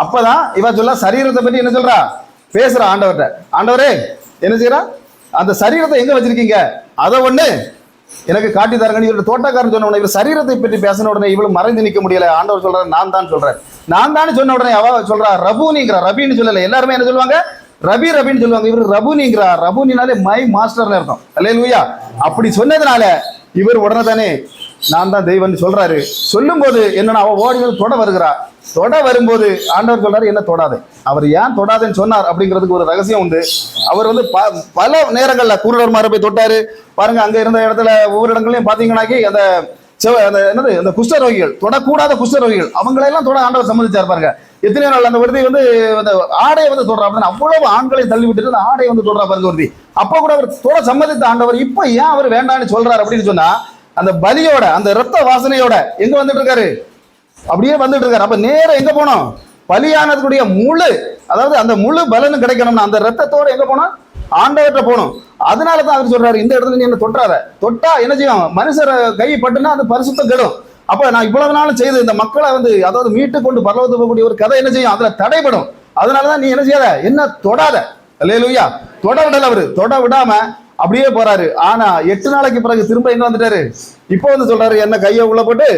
அப்பதான் இவன் சொல்ல சரீரத்தை பற்றி என்ன சொல்றா? பேசுற ஆண்டவர்கிட்ட. ஆண்டவரே என்ன செய்யறா அந்த சரீரத்தை எங்க வச்சிருக்கீங்க? அதை ஒண்ணு எனக்கு காட்டி தரங்கன்னு இவருடைய தோட்டக்காரன் சொன்ன உடனே இவர் சரீரத்தை பற்றி பேசின உடனே இவ்வளவு மறைந்து நிற்க முடியல. ஆண்டவர் சொல்றாரு நான் தான் சொல்றேன். நான் தான் சொன்ன உடனே அவ சொல்றா ரபுனிங்கிற ரபின்னு சொல்லல எல்லாருமே என்ன சொல்லுவாங்க? ரபி ரபின்னு சொல்லுவாங்க. இவர் ரபுனிங்கிறா ரபுனினாலே மை மாஸ்டர்னு அர்த்தம். அல்லேலூயா அப்படி சொன்னதுனால இவர் உடனே தானே நான் தான் தெய்வம்னு சொல்றாரு. சொல்லும்போது என்னன்னா அவ ஓடி வந்து தொட வருகிறா. தொட வரும்போது ஆண்டவர் சொல்றாரு என்ன தொடாது? அவர் ஏன் தொடாதுன்னு சொன்னார் அப்படிங்கிறதுக்கு ஒரு ரகசியம் உண்டு. அவர் வந்து ப- பல நேரங்கள்ல குருடர் மாதிரி போய் தொட்டாரு. பாருங்க அங்க இருந்த இடத்துல ஒவ்வொரு இடங்களையும் பாத்தீங்கன்னாக்கி அந்த செவ- அந்த என்னது அந்த குஷ்டரோகிகள் தொடக்கூடாத குஷ்டரோகிகள் அவங்களெல்லாம் தொட ஆண்டவர் சம்மதிச்சார் பாருங்க. எத்தனை நாள் அந்த விருதி வந்து அந்த ஆடையை வந்து தொடுறா. அப்படின்னு அவ்வளவு ஆண்களை தள்ளி விட்டுட்டு அந்த ஆடையை வந்து தொடுறா பாருங்க விருதி அப்ப கூட அவர் தொட சம்மதித்த ஆண்டவர் இப்ப ஏன் அவர் வேண்டாம்னு சொல்றாரு அப்படின்னு சொன்னா அந்த பலியோட அந்த ரத்த வாசனையோட எங்க வந்துட்டு இருக்காரு அப்படியே வந்துட்டு இருக்காரு அப்ப நேரம் எங்க போனோம்? பலியானதுக்குடைய முழு அதாவது அந்த முழு பலனும் கிடைக்கணும்னா அந்த ரத்தத்தோட எங்க போனோம்? ஆண்டவர்கிட்ட போகணும் அதனால தான் அவர் சொல்றாரு இந்த இடத்துல நீ என்ன தொட்டாத? தொட்டா என்ன செய்யும்? மனுஷரை கை பட்டுனா அது பரிசுத்தம் கெடும். அப்ப நான் இவ்வளவு நாள் செய்து இந்த மக்களை வந்து அதாவது மீட்டு கொண்டு பரலவத்துக்கு போகக்கூடிய ஒரு கதை என்ன செய்யும்? அதுல தடைபடும். அதனாலதான் நீ என்ன செய்யாத? என்ன தொடாத? அல்லேலூயா. தொட விடல அவரு. தொட விடாம அப்படியே போறாரு. ஆனா எட்டு நாளைக்கு பிறகு திரும்ப எங்க வந்துட்டாரு? இப்போ வந்து சொல்றாரு என்ன கையை உள்ள போட்டு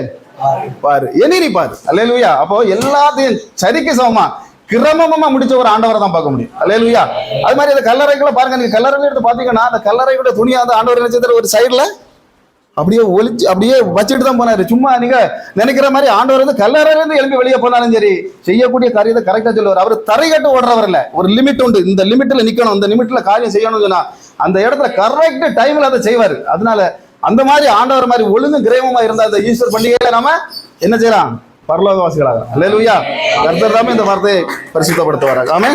பாரு. இனி பாரு. அல்லேலுயா. அப்போ எல்லாத்தையும் சரிக்கு சமமா கிரமமா முடிச்ச ஒரு ஆண்டவரை தான் பார்க்க முடியும். அல்லேலுயா. அது மாதிரி அந்த கல்லறைக்குள்ள பாருங்க நீங்க கல்லறை எடுத்து பாத்தீங்கன்னா அந்த கல்லறையோட துணியா அந்த ஆண்டவர் என்ன ஒரு சைடுல அப்படியே ஒளிச்சு அப்படியே வச்சுட்டு தான் போனாரு. சும்மா நீங்க நினைக்கிற மாதிரி ஆண்டவர் வந்து கல்லறையில இருந்து எழுப்பி வெளியே போனாலும் சரி செய்யக்கூடிய காரியத்தை கரெக்டா சொல்லுவார். அவர் தரை கட்டு ஓடுறவர் இல்ல. ஒரு லிமிட் உண்டு. இந்த லிமிட்ல நிக்கணும் இந்த லிமிட்ல காரியம் செய்யணும்னு சொன்னா அந்த இடத்துல கரெக்ட் டைம்ல அதை செய்வாரு. அதனால அந்த மாதிரி ஆண்டவர் மாதிரி ஒழுங்கு கிரேமமா இருந்த அந்த ஈஸ்வர் பண்டிகையில நாம என்ன செய்யலாம்? பரலோகவாசிகளாக அல்லேலூயா கர்த்தர் தாமே இந்த வார்த்தையை பரிசுத்தப்படுத்துவாராக. ஆமே